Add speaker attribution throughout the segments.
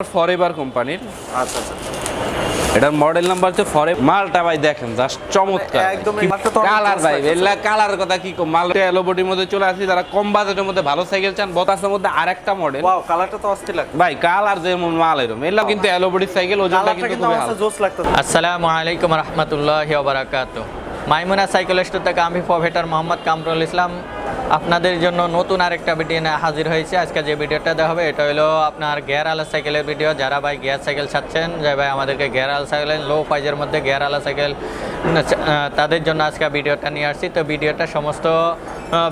Speaker 1: Forever কোম্পানির।
Speaker 2: আচ্ছা আচ্ছা।
Speaker 1: এটার মডেল নাম্বার হচ্ছে ফরে মালটা ভাই দেখেন জাস্ট চমৎকার।
Speaker 2: একদম অনেক
Speaker 1: কালার ভাই এলা কালার কথা কি কম? মালটা এলো বডির মধ্যে চলে আসি যারা কম বাজেটের মধ্যে ভালো সাইকেল চান বতাসের মধ্যে আরেকটা মডেল
Speaker 2: ওয়াও কালারটা তো অস্থির লাগছে।
Speaker 1: ভাই কালার যেমন মাল এরকম এলা কিন্তু এলো সাইকেল ওজনটা কিন্তু
Speaker 2: আমার
Speaker 1: ভালো
Speaker 2: জোস
Speaker 3: আসসালামু আলাইকুম রহমতুল্লাহ বারাকাত মাইমুনা সাইকেল স্টোর থেকে আমি প্রভেটার মোহাম্মদ কামরুল ইসলাম। আপনাদের জন্য নতুন আরেকটা ভিডিও নিয়ে হাজির হয়েছে। আজকে যে ভিডিওটা দেওয়া হবে এটা হলো আপনার গিয়ার আলা সাইকেলের ভিডিও যারা ভাই গিয়ার সাইকেল ছাড়ছেন যে ভাই আমাদেরকে গিয়ার আলা সাইকেল লো প্রাইজের মধ্যে গিয়ার আলা সাইকেল তাদের জন্য আজকে ভিডিওটা নিয়ে আসছি। তো ভিডিওটা সমস্ত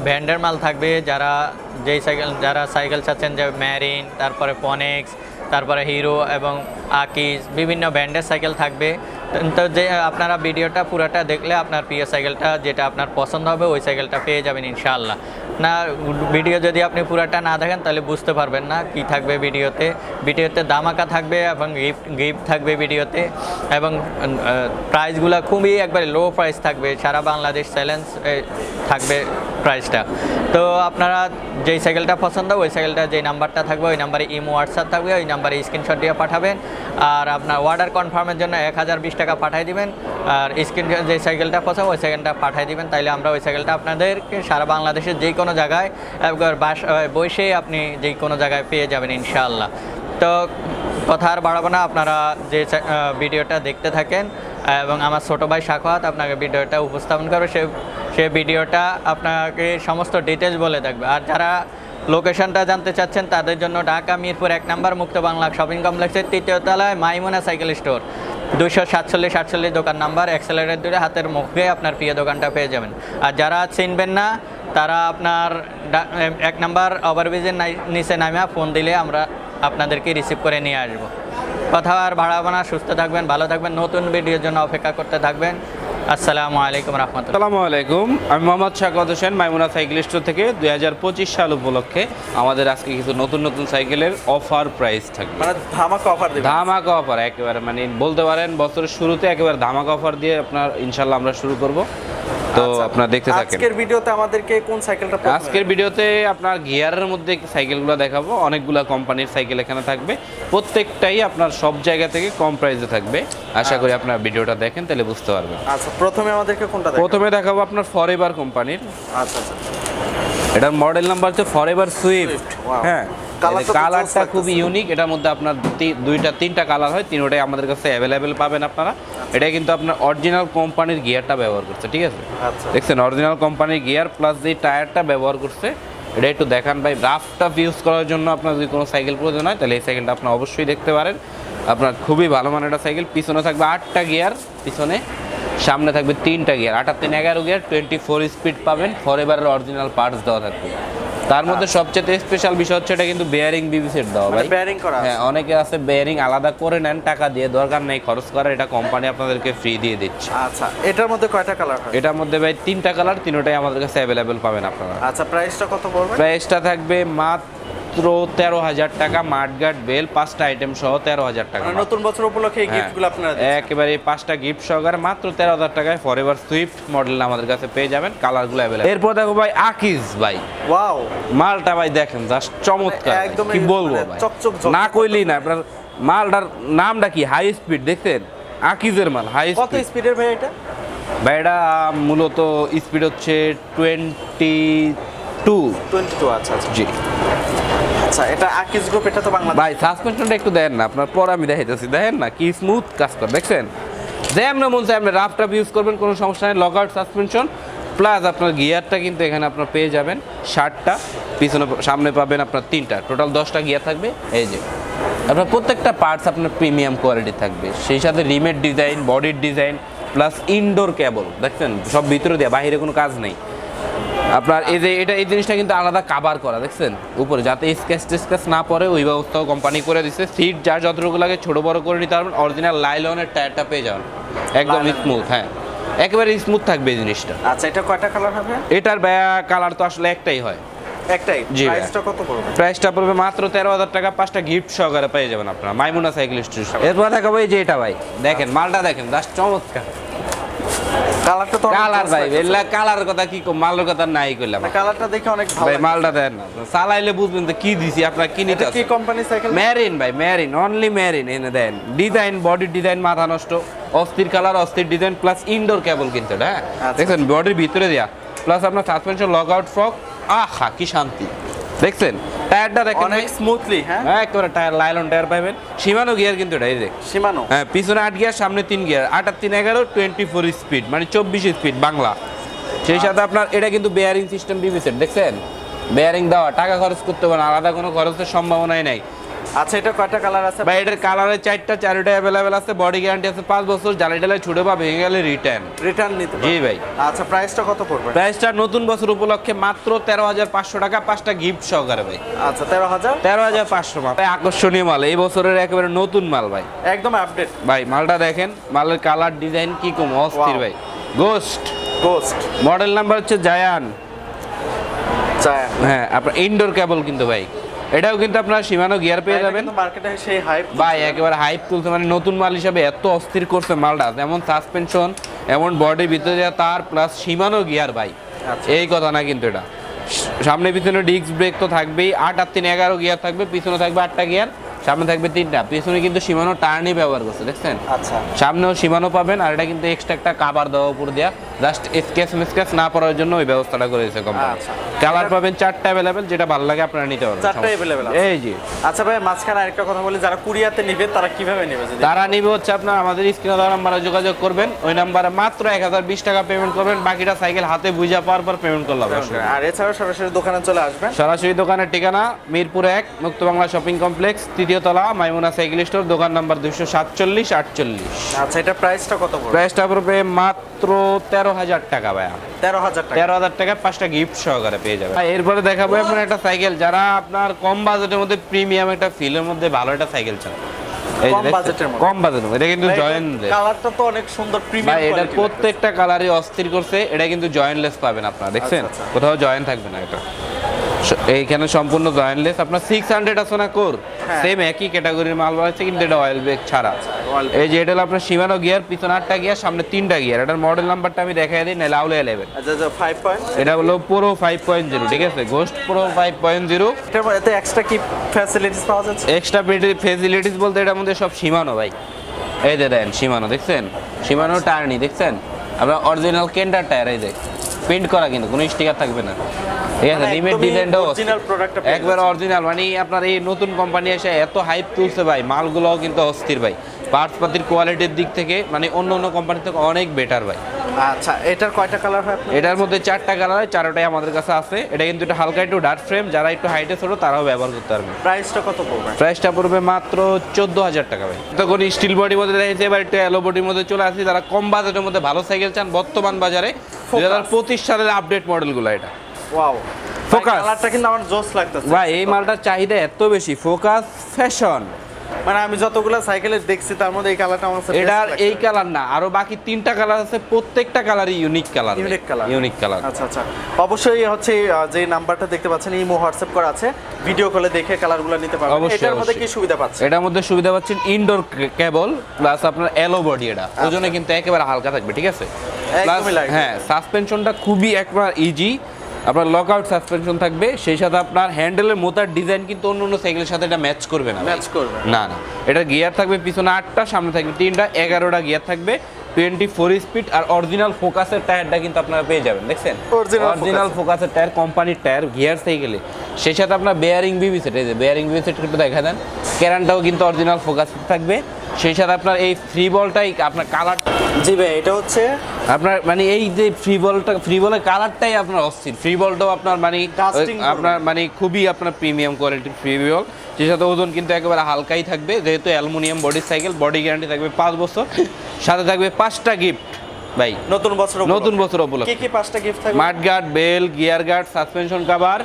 Speaker 3: ভ্যান্ডের মাল থাকবে। যারা যেই সাইকেল যারা সাইকেল ছাড়ছেন, যে ম্যারিন তারপরে পনেক্স তারপরে হিরো এবং আকিস বিভিন্ন ব্র্যান্ডের সাইকেল থাকবে। তো যে, আপনারা ভিডিওটা পুরোটা দেখলে আপনার প্রিয় সাইকেলটা যেটা আপনার পছন্দ হবে, ওই সাইকেলটা পেয়ে যাবেন ইনশাআল্লাহ। না, ভিডিও যদি আপনি পুরোটা না দেখেন, তাহলে বুঝতে পারবেন না কি থাকবে ভিডিওতে। ভিডিওতে দামাকা থাকবে এবং গিফট গিফট থাকবে ভিডিওতে এবং প্রাইসগুলো খুবই একবারে লো প্রাইস থাকবে। সারা বাংলাদেশ চ্যালেঞ্জ থাকবে প্রাইসটা। তো আপনারা যেই সাইকেলটা পছন্দ, ওই সাইকেলটা যেই নাম্বারটা থাকবে, ওই নাম্বারে ইমো, হোয়াটসঅ্যাপ থাকবে, ওই নাম্বারে স্ক্রিনশট দিয়ে পাঠাবেন। আর আপনার অর্ডার কনফার্মের জন্য এক হাজার বিশ টাকা পাঠিয়ে দিবেন, আর স্ক্রিন যে সাইকেলটা পছন্দ, ওই সাইকেলটা পাঠিয়ে দিবেন। তাইলে আমরা ওই সাইকেলটা আপনাদেরকে সারা বাংলাদেশের যে কোনো জায়গায় বাস বসে আপনি যে কোনো জায়গায় পেয়ে যাবেন ইনশাআল্লাহ। তো কথা আর বাড়াবো না, আপনারা যে ভিডিওটা দেখতে থাকেন, এবং আমার ছোটো ভাই সাখাওয়াত আপনাকে ভিডিওটা উপস্থাপন করবে, সে সে ভিডিওটা আপনাকে সমস্ত ডিটেলস বলে থাকবে। আর যারা লোকেশনটা জানতে চাচ্ছেন, তাদের জন্য ঢাকা মিরপুর এক নম্বর মুক্ত বাংলা শপিং কমপ্লেক্সের তৃতীয় তলায় মাইমুনা সাইকেল স্টোর। দুশো সাতচল্লিশ সাতচল্লিশ দোকান নাম্বার এক্সেলারের দূরে, হাতের মুখে আপনার প্রিয় দোকানটা পেয়ে যাবেন। আর যারা চিনবেন না, তারা আপনার এক নাম্বার ওভারব্রিজের নিচে নামে ফোন দিলে আমরা আপনাদেরকে রিসিভ করে নিয়ে আসব। কথা আর ভাড়া বানা সুস্থ থাকবেন, ভালো থাকবেন, নতুন ভিডিওর জন্য অপেক্ষা করতে থাকবেন। আসসালামু আলাইকুম রহমতুল্লাহ।
Speaker 1: আসসালামু আলাইকুম আমি মোহাম্মদ শাকত হোসেন মাইমুনা সাইকেল স্টোর থেকে দুই হাজার পঁচিশ সাল উপলক্ষে আমাদের আজকে কিছু নতুন নতুন সাইকেলের অফার প্রাইস থাকবে।
Speaker 2: মানে ধামাকা অফার দেবে
Speaker 1: ধামাকা অফার একেবারে মানে বলতে পারেন বছরের শুরুতে একেবারে ধামাকা অফার দিয়ে আপনার ইনশাল্লাহ আমরা শুরু করব। তো
Speaker 2: আচ্ছা,
Speaker 1: আপনার দেখতে থাকেন।
Speaker 2: আজকের ভিডিওতে আমাদেরকে কোন সাইকেলটা
Speaker 1: আজকের ভিডিওতে আপনার গিয়ারের মধ্যে সাইকেলগুলো দেখাবো। অনেকগুলো কোম্পানির সাইকেল এখানে থাকবে। প্রত্যেকটাই আপনার সব জায়গা থেকে কম প্রাইসে থাকবে। আশা করি আপনার ভিডিওটা দেখেন তাহলে বুঝতে পারবেন।
Speaker 2: আচ্ছা প্রথমে আমাদেরকে কোনটা দেখাবে?
Speaker 1: প্রথমে দেখাবো আপনার ফরএভার কোম্পানির
Speaker 2: আচ্ছা আচ্ছা।
Speaker 1: এটার মডেল নাম্বার হচ্ছে ফরএভার সুইফট হ্যাঁ
Speaker 2: কালারটা
Speaker 1: খুব ইউনিক এটার মধ্যে আপনার দুইটা তিনটা কালার হয়। তিনটাই আমাদের কাছে অ্যাভেলেবেল পাবেন আপনারা। এটা কিন্তু আপনার অরিজিনাল কোম্পানির গিয়ারটা ব্যবহার করছে ঠিক আছে?
Speaker 2: আচ্ছা।
Speaker 1: দেখছেন অরিজিনাল কোম্পানির গিয়ার প্লাস যে টায়ারটা ব্যবহার করছে এটা একটু দেখান ভাই। রাফটা ইউজ করার জন্য আপনার যদি কোনো সাইকেল প্রয়োজন হয় তাহলে এই সাইকেলটা আপনি অবশ্যই দেখতে পারেন। আপনার খুবই ভালো মানের একটা সাইকেল পিছনে থাকবে আটটা গিয়ার পিছনে। সামনে থাকবে তিনটা গিয়ার আটার তিন এগারো গিয়ার টোয়েন্টি ফোর স্পিড পাবেন। ফর এভারের অরিজিনাল পার্টস দেওয়া থাকবে। তার মধ্যে সবচেয়ে স্পেশাল বিষয় হচ্ছে এটা কিন্তু বেয়ারিং বিবি সেট দেওয়া
Speaker 2: মানে
Speaker 1: ভাই।
Speaker 2: বেয়ারিং করা
Speaker 1: হ্যাঁ অনেকে আছে বেয়ারিং আলাদা করে নেন টাকা দিয়ে দরকার নেই খরচ করার এটা কোম্পানি আপনাদেরকে ফ্রি দিয়ে দিচ্ছে।
Speaker 2: আচ্ছা এটার মধ্যে কয়টা কালার হয়?
Speaker 1: এটার মধ্যে ভাই তিনটা কালার তিনটাই আমাদের কাছে অ্যাভেলেবেল পাবেন আপনারা।
Speaker 2: আচ্ছা প্রাইসটা কত পড়বে?
Speaker 1: প্রাইসটা থাকবে মাত্র তেরো হাজার টাকা মাঠগার্ড বেল পাঁচটা আইটেম সহ তেরো হাজার টাকা
Speaker 2: মানে নতুন বছর উপলক্ষে এই
Speaker 1: হ্যাঁ,
Speaker 2: গিফটগুলো আপনারা
Speaker 1: একেবারে পাঁচটা গিফট সহকারে মাত্র তেরো হাজার টাকায় ফর এভার সুইফট মডেল আমাদের কাছে পেয়ে যাবেন কালারগুলো অ্যাভেলেবল এরপর দেখো ভাই আকিজ ভাই।
Speaker 2: ওয়াও
Speaker 1: মালটা ভাই দেখেন জাস্ট চমৎকার
Speaker 2: একদম
Speaker 1: কি বলব
Speaker 2: মানে চকচক
Speaker 1: না কইলেই না আপনার মালটার নামটা কি? হাই স্পিড দেখছেন? আকিজের মাল হাই
Speaker 2: কত স্পিডের ভাই এটা?
Speaker 1: ভাই এটা মূলত স্পিড হচ্ছে টোয়েন্টি টু
Speaker 2: 22 আচ্ছা আচ্ছা।
Speaker 1: জি।
Speaker 2: আচ্ছা এটা আকিজ গ্রুপ এটা তো বাংলাদেশ।
Speaker 1: ভাই সাসপেনশনটা একটু দেন না, আপনার পর আমি দেখাইতেছি। দেখেন না, কি স্মুথ কাজ করে, দেখছেন? যেমন মন চাই আপনি রাফ টাফ ইউজ করবেন, কোনো সমস্যা নেই লক আউট সাসপেনশন প্লাস আপনার গিয়ারটা কিন্তু এখানে আপনার পেয়ে যাবেন, ষাটটা, পিছনে, সামনে পাবেন আপনার তিনটা টোটাল দশটা গিয়ার থাকবে, এই যে। আপনার প্রত্যেকটা পার্টস আপনার প্রিমিয়াম কোয়ালিটি থাকবে, সেই সাথে রিমেড ডিজাইন বডির ডিজাইন প্লাস ইনডোর কেবল দেখছেন? সব ভিতরে দেওয়া বাইরে কোনো কাজ নেই। আপনার এই যে এটা এই জিনিসটা কিন্তু আলাদা কাভার করা দেখছেন? উপরে যাতে স্কেচ টেস্কেচ না পড়ে ওই ব্যবস্থাও কোম্পানি করে দিচ্ছে সিট যার যতটুকু লাগে ছোট বড় করে নিতে পারবেন। অরিজিনাল লাইলনের টায়ারটা পেয়ে যাবেন। একদম স্মুথ হ্যাঁ। একেবারে স্মুথ থাকবে এই জিনিসটা।
Speaker 2: আচ্ছা এটা কয়টা কালার হবে?
Speaker 1: এটার ব্যা কালার তো আসলে একটাই হয়।
Speaker 2: একটাই?
Speaker 1: জি
Speaker 2: প্রাইসটা কত পড়বে?
Speaker 1: প্রাইসটা পড়বে মাত্র তেরো হাজার টাকা পাঁচটা গিফট সহকারে পেয়ে যাবেন আপনারা। মাইমুনা সাইকেল স্টেশন এরপর দেখাবো এই যে এটা ভাই। দেখেন মালটা দেখেন জাস্ট চমৎকার।
Speaker 2: কালারটা তো
Speaker 1: কালার ভাই এলা কালার কথা কি কম মালের কথা নাই কইলাম।
Speaker 2: কালারটা দেখে অনেক ভালো
Speaker 1: ভাই মালটা দেন। না চালাইলে বুঝবেন তো কি দিছি আপনার কি নিতে
Speaker 2: কি কোম্পানি সাইকেল
Speaker 1: ম্যারিন ভাই ম্যারিন অনলি ম্যারিন এনে দেন। ডিজাইন বডি ডিজাইন মাথা নষ্ট। অস্থির কালার অস্থির ডিজাইন প্লাস ইনডোর কেবল কিনতে হ্যাঁ?
Speaker 2: আচ্ছা।
Speaker 1: দেখছেন বডির ভিতরে দেয়া। প্লাস আপনার সাসপেনশন লক আউট ফ্রক আহা কি শান্তি। দেখছেন? টায়ারটা দেখেন
Speaker 2: অনেক স্মুথলি হ্যাঁ?
Speaker 1: হ্যাঁ একেবারে টায়ার লাইলন টায়ার পাবেন সীমানো গিয়ার কিন্তু এটা এই
Speaker 2: সীমানো।
Speaker 1: হ্যাঁ পিছনে আট গিয়ার সামনে তিন গিয়ার আট আর তিন এগারো টোয়েন্টি ফোর স্পিড মানে চব্বিশ স্পিড বাংলা। সেই সাথে আপনার এটা কিন্তু বেয়ারিং সিস্টেম বিবিসেট দেখছেন? বেয়ারিং দেওয়া টাকা খরচ করতে হবে না আলাদা কোনো খরচের সম্ভাবনাই নাই।
Speaker 2: আচ্ছা এটা কয়টা কালার আছে?
Speaker 1: বা এটার কালারের চারটা চারটা অ্যাভেলেবেল আছে বডি গ্যারান্টি আছে পাঁচ বছর জ্বালাই টালাই ছুটে বা ভেঙে গেলে রিটার্ন
Speaker 2: রিটার্ন নিতে
Speaker 1: জি ভাই।
Speaker 2: আচ্ছা প্রাইসটা কত পড়বে?
Speaker 1: প্রাইসটা নতুন বছর উপলক্ষে মাত্র তেরো হাজার পাঁচশো টাকা পাঁচটা গিফট সহকারে ভাই।
Speaker 2: আচ্ছা তেরো হাজার?
Speaker 1: তেরো হাজার পাঁচশো মাল। ভাই, আকর্ষণীয় মাল এই বছরের একেবারে নতুন মাল ভাই।
Speaker 2: একদম আপডেট
Speaker 1: ভাই মালটা দেখেন মালের কালার ডিজাইন কি কম অস্থির. ভাই। গোস্ট
Speaker 2: গোস্ট
Speaker 1: মডেল নাম্বার হচ্ছে জায়ান হ্যাঁ আপনার ইনডোর কেবল কিন্তু ভাই। এটাও কিন্তু আপনার সীমানো গিয়ার পেয়ে যাবেন।
Speaker 2: মার্কেটে সেই হাইপ
Speaker 1: ভাই একেবারে হাইপ তুলছে। মানে নতুন মাল হিসাবে এত অস্থির করছে মালটা। যেমন সাসপেনশন এমন বডির ভিতরে তার প্লাস সীমানো গিয়ার ভাই।
Speaker 2: আচ্ছা।
Speaker 1: এই কথা না কিন্তু এটা। সামনে পিছনে ডিস্ক ব্রেক তো থাকবেই। আট আর তিন এগারো গিয়ার থাকবে পিছনে থাকবে আটটা গিয়ার সামনে থাকবে তিনটা। পিছনে কিন্তু সীমানো টার্নই ব্যবহার করছে দেখছেন?
Speaker 2: আচ্ছা।
Speaker 1: সামনেও সীমানো পাবেন আর এটা কিন্তু এক্সট্রা একটা কাবার দেওয়া উপর দেওয়া জাস্ট স্কেচ স্কেচ না পড়ার জন্য ওই ব্যবস্থাটা করেছে কোম্পানি
Speaker 2: আচ্ছা।
Speaker 1: কালার পাবেন চারটা অ্যাভেলেবেল যেটা ভালো লাগে আপনারা নিতে পারবেন।
Speaker 2: চারটা আছে।
Speaker 1: এই জি
Speaker 2: আচ্ছা ভাই মাঝখানে আরেকটা কথা বলি যারা কুরিয়াতে নিবে তারা কীভাবে নেবে যদি?
Speaker 1: তারা নিবে হচ্ছে আপনার আমাদের স্ক্রিনে দেওয়া নাম্বারে যোগাযোগ করবেন ওই নাম্বারে মাত্র এক হাজার বিশ টাকা পেমেন্ট করবেন বাকিটা সাইকেল হাতে বুঝা পাওয়ার পর পেমেন্ট করলে হবে।
Speaker 2: আর এছাড়াও সরাসরি দোকানে চলে আসবেন।
Speaker 1: সরাসরি দোকানের ঠিকানা মিরপুর এক মুক্ত বাংলা শপিং কমপ্লেক্স তৃতীয় তলা মাইমুনা সাইকেল স্টোর দোকান নাম্বার দুশো সাতচল্লিশ আটচল্লিশ।
Speaker 2: আচ্ছা এটা প্রাইসটা কত
Speaker 1: প্রাইসটা পড়বে মাত্র তেরো হাজার টাকা ভাইয়া।
Speaker 2: তেরো হাজার
Speaker 1: তেরো হাজার টাকা পাঁচটা গিফট সহকারে পেয়ে যাবে এরপরে দেখাবো আপনার একটা সাইকেল যারা আপনার কম বাজেটের মধ্যে প্রিমিয়াম একটা ফিলের মধ্যে ভালো একটা সাইকেল চান
Speaker 2: কম
Speaker 1: দেখছেন?
Speaker 2: বাজেটের মধ্যে?
Speaker 1: কম বাজেটের মধ্যে এটা কিন্তু
Speaker 2: কালারটা তো অনেক সুন্দর
Speaker 1: ভাই
Speaker 2: প্রিমিয়াম
Speaker 1: এটার প্রত্যেকটা কালারই অস্থির করছে এটা কিন্তু জয়েন্টলেস পাবেন আপনারা দেখছেন?
Speaker 2: আচ্ছা, আচ্ছা।
Speaker 1: কোথাও জয়েন্ট থাকবে না এটা। এইখানে সম্পূর্ণ জয়েন্টলেস আপনার সিক্স হান্ড্রেড আছে না কোর
Speaker 2: হ্যাঁ।
Speaker 1: সেম একই ক্যাটাগরির মাল বানাচ্ছে কিন্তু এটা অয়েল ব্রেক ছাড়া। এই যে এটা হলো আপনার সীমানো গিয়ার পিছনে আটটা গিয়ার সামনে তিনটা গিয়ার এটার মডেল নাম্বারটা আমি দেখাই দিই নাহলে আউলে ইলেভেন
Speaker 2: আচ্ছা আচ্ছা
Speaker 1: এটা হলো পুরো ফাইভ পয়েন্ট জিরো ঠিক আছে? গোস্ট পুরো ফাইভ পয়েন্ট জিরো
Speaker 2: এক্সট্রা কি ফ্যাসিলিটিস পাওয়া যাচ্ছে?
Speaker 1: এক্সট্রা ফেসিলিটিস বলতে এটার মধ্যে সব সীমানো ভাই। এই যে দেন সীমানো দেখছেন? সীমানো টার্নি দেখছেন? আপনার অরিজিনাল কেন্ডার টায়ার এই যে। প্রিন্ট করা কিন্তু কোনো স্টিকার থাকবে না। ঠিক আছে
Speaker 2: রিমেড
Speaker 1: লিমিট
Speaker 2: একদমই
Speaker 1: ডিজাইনটাও একবার অরিজিনাল মানে আপনার এই নতুন কোম্পানি এসে এত হাইপ তুলছে ভাই মালগুলোও কিন্তু অস্থির ভাই। পার্টসপাতির কোয়ালিটির দিক থেকে মানে অন্য অন্য কোম্পানি থেকে অনেক বেটার ভাই।
Speaker 2: আচ্ছা এটার কয়টা কালার হয়
Speaker 1: এটার মধ্যে চারটা কালার হয় চারটাই আমাদের কাছে আছে। এটা কিন্তু এটা হালকা একটু ডার্ক ফ্রেম যারা একটু হাইটে ছোট তারাও ব্যবহার করতে পারবে।
Speaker 2: প্রাইসটা কত পড়বে?
Speaker 1: প্রাইসটা পড়বে মাত্র চোদ্দ হাজার টাকা ভাই। তখন স্টিল বডির মধ্যে দেখেছি এবার একটু অ্যালো বডির মধ্যে চলে আসি। যারা কম বাজেটের মধ্যে ভালো সাইকেল চান বর্তমান বাজারে দুই হাজার পঁচিশ সালের আপডেট মডেলগুলো এটা।
Speaker 2: Wow
Speaker 1: Focus.
Speaker 2: কালারটা কিন্তু আমার জোস লাগতেছে।
Speaker 1: ভাই এই মালটার চাহিদা এত বেশি। ফোকাস ফ্যাশন
Speaker 2: মানে আমি যতগুলো সাইকেলে দেখছি তার মধ্যে এই কালারটা আমার লাগছে।
Speaker 1: এই কালার না আরও বাকি তিনটা কালার আছে প্রত্যেকটা কালারই unique colour
Speaker 2: Unique colour।
Speaker 1: Unique colour
Speaker 2: আচ্ছা আচ্ছা। অবশ্যই হচ্ছে যে নাম্বারটা দেখতে পাচ্ছেন ইমো হোয়াটসঅ্যাপ করা আছে। ভিডিও কলে দেখে কালারগুলো নিতে পারবেন। এটার মধ্যে কি সুবিধা পাচ্ছে
Speaker 1: এটার মধ্যে সুবিধা পাচ্ছেন ইনডোর কেবল প্লাস আপনার এলো বডি এটা। ওজনে কিন্তু একেবারে হালকা থাকবে ঠিক আছে?
Speaker 2: light।
Speaker 1: হ্যাঁ সাসপেনশনটা খুবই একবার ইজি আপনার লক আউট সাসপেনশন থাকবে সেই সাথে আপনার হ্যান্ডেলের মোতার ডিজাইন কিন্তু অন্য অন্য সাইকেলের সাথে এটা ম্যাচ করবে না
Speaker 2: ম্যাচ করবে
Speaker 1: না। না এটা গিয়ার থাকবে পিছনে আটটা সামনে থাকবে তিনটা এগারোটা গিয়ার থাকবে টোয়েন্টি ফোর স্পিড আর অরিজিনাল ফোকাসের টায়ারটা কিন্তু আপনারা পেয়ে যাবেন দেখছেন? অরিজিনাল ফোকাসের টায়ার কোম্পানির টায়ার গিয়ার সাইকেলে সেই সাথে আপনার বেয়ারিং বিবি সেট এই যে বেয়ারিং বিবি সেট একটু দেখা দেন। ক্যারানটাও কিন্তু অরিজিনাল ফোকাস থাকবে। সেই সাথে আপনার এই ফ্রি বলটাই আপনার কালার
Speaker 2: জি ভাই এটা হচ্ছে
Speaker 1: আপনার মানে এই যে ফ্রি বলটা ফ্রি বলের কালারটাই আপনার অস্থির। ফ্রি বলটাও আপনার মানে আপনার মানে খুবই আপনার প্রিমিয়াম কোয়ালিটির ফ্রি বল যে সাথে ওজন কিন্তু একেবারে হালকাই থাকবে যেহেতু aluminium body cycle body guarantee থাকবে পাঁচ বছর। সাথে থাকবে পাঁচটা গিফট ভাই।
Speaker 2: নতুন বছর
Speaker 1: নতুন বছর
Speaker 2: কি
Speaker 1: উপলক্ষে।
Speaker 2: কি পাঁচটা গিফট থাকবে?
Speaker 1: Mud guard bell gear guard suspension cover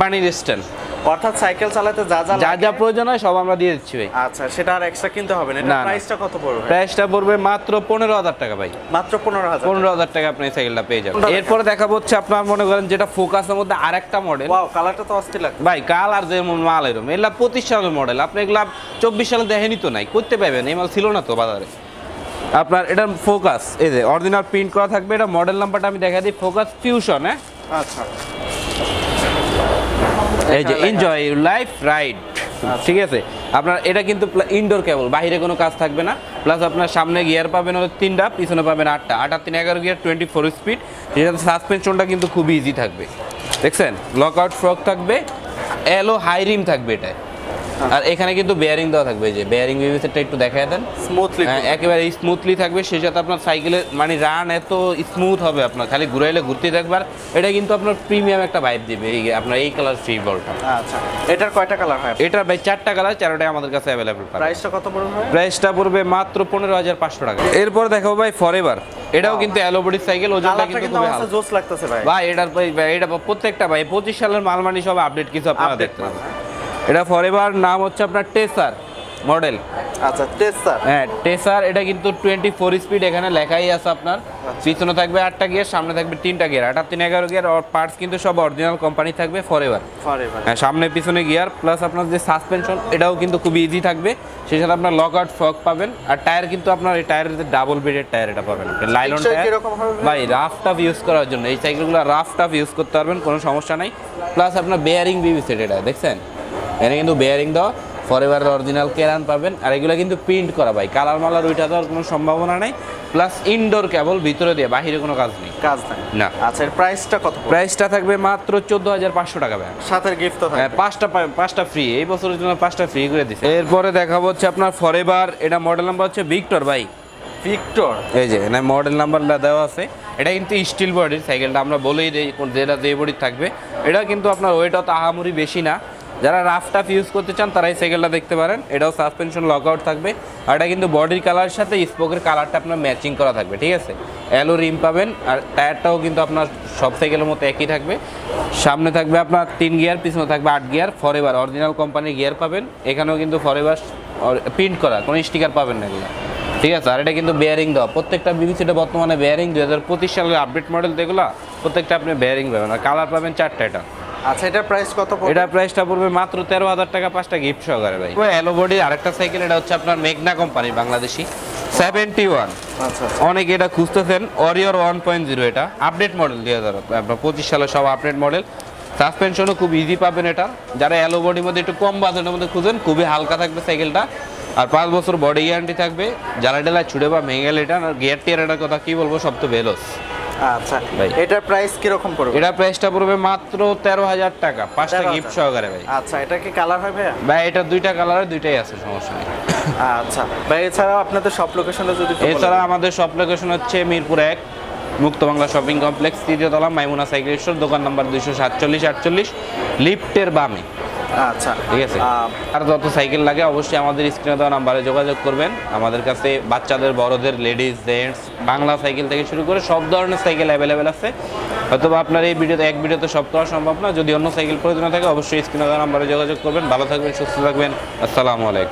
Speaker 1: পানির স্ট্যান্ড
Speaker 2: অর্থাৎ সাইকেল চালাতে যা যা
Speaker 1: যা যা প্রয়োজন হয় সব আমরা দিয়ে দিচ্ছি ভাই।
Speaker 2: আচ্ছা সেটা আর এক্সট্রা কিনতে হবে না। এটা প্রাইসটা কত পড়বে
Speaker 1: প্রাইসটা পড়বে মাত্র পনেরো হাজার টাকা ভাই।
Speaker 2: মাত্র পনেরো হাজার
Speaker 1: পনেরো হাজার টাকা আপনি সাইকেলটা পেয়ে যাবেন। এরপরে দেখাবো হচ্ছে আপনার মনে করেন যেটা ফোকাসের মধ্যে আরেকটা মডেল
Speaker 2: ওয়াও কালারটা তো অস্থির লাগছে।
Speaker 1: ভাই কাল আর যে মাল এরম। এগুলা পঁচিশ সালের মডেল আপনি এগুলা চব্বিশ সালে দেখেনি তো নাই। করতে পারবেন এই মাল ছিল না তো বাজারে। আপনার এটার ফোকাস এই যে অরিজিনাল প্রিন্ট করা থাকবে। এটা মডেল নাম্বারটা আমি দেখা দিই। ফোকাস ফিউশন হ্যাঁ?
Speaker 2: আচ্ছা।
Speaker 1: এই যে
Speaker 2: এনজয়
Speaker 1: এনজয় লাইফ রাইড ঠিক আছে? আপনার এটা কিন্তু ইনডোর কেবল বাইরে কোনো কাজ থাকবে না। প্লাস আপনার সামনে গিয়ার পাবেন হলো তিনটা পিছনে পাবেন আটটা। আট আর তিন এগারো গিয়ার টোয়েন্টি ফোর স্পিড যেটাতে সাসপেনশনটা কিন্তু খুবই ইজি থাকবে। দেখছেন? লক আউট ফ্রক থাকবে এলো হাই রিম থাকবে এটায়। আর এখানে কিন্তু বেয়ারিং দেওয়া থাকবে এই যে বেয়ারিং বিবিসেরটা একটু দেখায় দেন।
Speaker 2: স্মুথলি
Speaker 1: হ্যাঁ, একেবারে স্মুথলি থাকবে সেই সাথে আপনার সাইকেলের মানে রান এত স্মুথ হবে আপনার খালি ঘুরাইলে ঘুরতে থাকবে আর এটা কিন্তু আপনার প্রিমিয়াম একটা ভাইব দিবে এই আপনার এই কালার ফ্রি বলটা
Speaker 2: আচ্ছা এটার কয়টা কালার হয়?
Speaker 1: এটার ভাই চারটা কালার চারটাই আমাদের কাছে অ্যাভেলেবল
Speaker 2: প্রাইসটা কত পড়বে
Speaker 1: প্রাইসটা পড়বে মাত্র পনেরো হাজার পাঁচশো টাকা। এরপর দেখাবো ভাই ফরএভার এটাও কিন্তু অ্যালোবডি সাইকেল ওজনটা কিন্তু খুবই ভালো
Speaker 2: জোস লাগতেছে ভাই।
Speaker 1: ভাই এটার ভাই এটা প্রত্যেকটা ভাই পঁচিশ সালের মাল মালমানি সব আপডেট কিছু আপনারা দেখতে পাবেন। এটা ফরএভার নাম হচ্ছে আপনার টেসার মডেল
Speaker 2: আচ্ছা টেসার
Speaker 1: হ্যাঁ টেসার এটা কিন্তু টোয়েন্টি ফোর স্পিড এখানে লেখাই আছে আপনার। পিছনে থাকবে আটটা গিয়ার সামনে থাকবে তিনটা গিয়ার আটটা তিন এগারো গিয়ার আর পার্টস কিন্তু সব অরিজিনাল কোম্পানি থাকবে ফরএভার
Speaker 2: ফরএভার
Speaker 1: হ্যাঁ সামনে পিছনে গিয়ার প্লাস আপনার যে সাসপেনশন এটাও কিন্তু খুবই ইজি থাকবে। সেই সাথে আপনার লক আউট ফক পাবেন। আর টায়ার কিন্তু আপনার এই টায়ারের যে ডাবল বেডের টায়ার এটা পাবেন। Nylon tyre?
Speaker 2: ভাই
Speaker 1: রাফ টাফ ইউজ করার জন্য। এই সাইকেলগুলো রাফ টাফ ইউজ করতে পারবেন কোনো সমস্যা নাই। প্লাস আপনার বেয়ারিং বিবি সেট এটা দেখছেন? এখানে কিন্তু বেয়ারিং দেওয়া ফরএভারের অরিজিনাল কেরান পাবেন। আর এগুলো কিন্তু প্রিন্ট করা ভাই। কালার মালার ওইটা দেওয়ার কোনো সম্ভাবনা নেই। প্লাস ইনডোর কেবল ভিতরে দিয়ে বাহিরে কোনো কাজ নেই।
Speaker 2: কাজ নাই।
Speaker 1: না।
Speaker 2: আচ্ছা এর প্রাইসটা কত
Speaker 1: প্রাইসটা থাকবে মাত্র চোদ্দ হাজার পাঁচশো টাকা ভাই।
Speaker 2: সাথে গিফট তো
Speaker 1: হ্যাঁ পাঁচটা পাঁচটা ফ্রি এই বছরের জন্য পাঁচটা ফ্রি করে দিচ্ছে এরপরে দেখাবো হচ্ছে আপনার ফরএভার এটা মডেল নাম্বার হচ্ছে ভিক্টর ভাই।
Speaker 2: ভিক্টর
Speaker 1: এই যে এখানে মডেল নাম্বারটা দেওয়া আছে। এটা কিন্তু স্টিল বডির সাইকেলটা আমরা বলেই দিই কোন যেটা যে বডির থাকবে। এটা কিন্তু আপনার ওয়েট অত আহামরি বেশি না। যারা রাফ টাফ ইউজ করতে চান তারা এই সাইকেলটা দেখতে পারেন। এটাও সাসপেনশন লক আউট থাকবে। আর এটা কিন্তু বডির কালারের সাথে স্পোকের কালারটা আপনার ম্যাচিং করা থাকবে, ঠিক আছে? অ্যালো রিম পাবেন, আর টায়ারটাও কিন্তু আপনার সব সাইকেলের মতো একই থাকবে। সামনে থাকবে আপনার তিন গিয়ার পিছনে থাকবে আট গিয়ার ফরএভার অরিজিনাল কোম্পানির গিয়ার পাবেন। এখানেও কিন্তু ফরএভার প্রিন্ট করা, কোনো স্টিকার পাবেন না এগুলো। ঠিক আছে? আর এটা কিন্তু বেয়ারিং দেওয়া। প্রত্যেকটা বিবিসিটা বর্তমানে বেয়ারিং দুই হাজার পঁচিশ সালের আপডেট মডেল যেগুলো প্রত্যেকটা আপনি বেয়ারিং পাবেন। আর কালার পাবেন চারটা এটা।
Speaker 2: আচ্ছা এটার প্রাইস কত পড়বে?
Speaker 1: এটা প্রাইসটা পড়বে মাত্র তেরো হাজার টাকা পাঁচটা গিফট সহকারে ভাই। এলো বডির আরেকটা সাইকেল এটা হচ্ছে আপনার মেঘনা কোম্পানি বাংলাদেশি। সেভেন্টি ওয়ান
Speaker 2: আচ্ছা। আচ্ছা
Speaker 1: অনেকে এটা খুঁজতেছেন অরিয়র ওয়ান পয়েন্ট জিরো এটা। আপডেট মডেল দুই হাজার আপনার পঁচিশ সালের সব আপডেট মডেল সাসপেনশনও খুব ইজি পাবেন এটা। যারা অ্যালো বডির মধ্যে একটু কম বাজেটের মধ্যে খুঁজেন খুবই হালকা থাকবে সাইকেলটা আর পাঁচ বছর বডি গ্যারান্টি থাকবে। জ্বালা ডেলা ছুটে বা ভেঙে গেলে এটা আর গিয়ার টিয়ারের কথা কি বলব সব তো বেলোস
Speaker 2: আচ্ছা
Speaker 1: ভাই।
Speaker 2: এটার প্রাইস কীরকম পড়বে?
Speaker 1: এটা প্রাইসটা পড়বে মাত্র তেরো হাজার টাকা। পাঁচটা
Speaker 2: 13,000
Speaker 1: গিফট সহকারে ভাই।
Speaker 2: আচ্ছা এটা কি কালার ভাইয়া?
Speaker 1: ভাই এটা দুইটা কালারের দুইটাই আছে সমস্যা নেই।
Speaker 2: আচ্ছা ভাই এছাড়াও আপনাদের সব লোকেশনে যদি
Speaker 1: এছাড়া আমাদের সব লোকেশন হচ্ছে মিরপুর এক মুক্ত বাংলা শপিং কমপ্লেক্স তৃতীয় তলা মাইমুনা সাইকেল স্টোর দোকান নাম্বার দুইশো সাতচল্লিশ আটচল্লিশ লিফটের বামে।
Speaker 2: আচ্ছা।
Speaker 1: ঠিক আছে। আর যত সাইকেল লাগে অবশ্যই আমাদের স্ক্রিনে দেওয়া নাম্বারে যোগাযোগ করবেন। আমাদের কাছে বাচ্চাদের বড়দের লেডিস জেন্টস বাংলা সাইকেল থেকে শুরু করে সব ধরনের সাইকেল অ্যাভেলেবেল আছে। হয়তো বা আপনার এই ভিডিওতে এক ভিডিওতে সব করা সম্ভব না। যদি অন্য সাইকেল প্রয়োজন থাকে অবশ্যই স্ক্রিনে দেওয়া নাম্বারে যোগাযোগ করবেন। ভালো থাকবেন সুস্থ থাকবেন। আসসালামু আলাইকুম।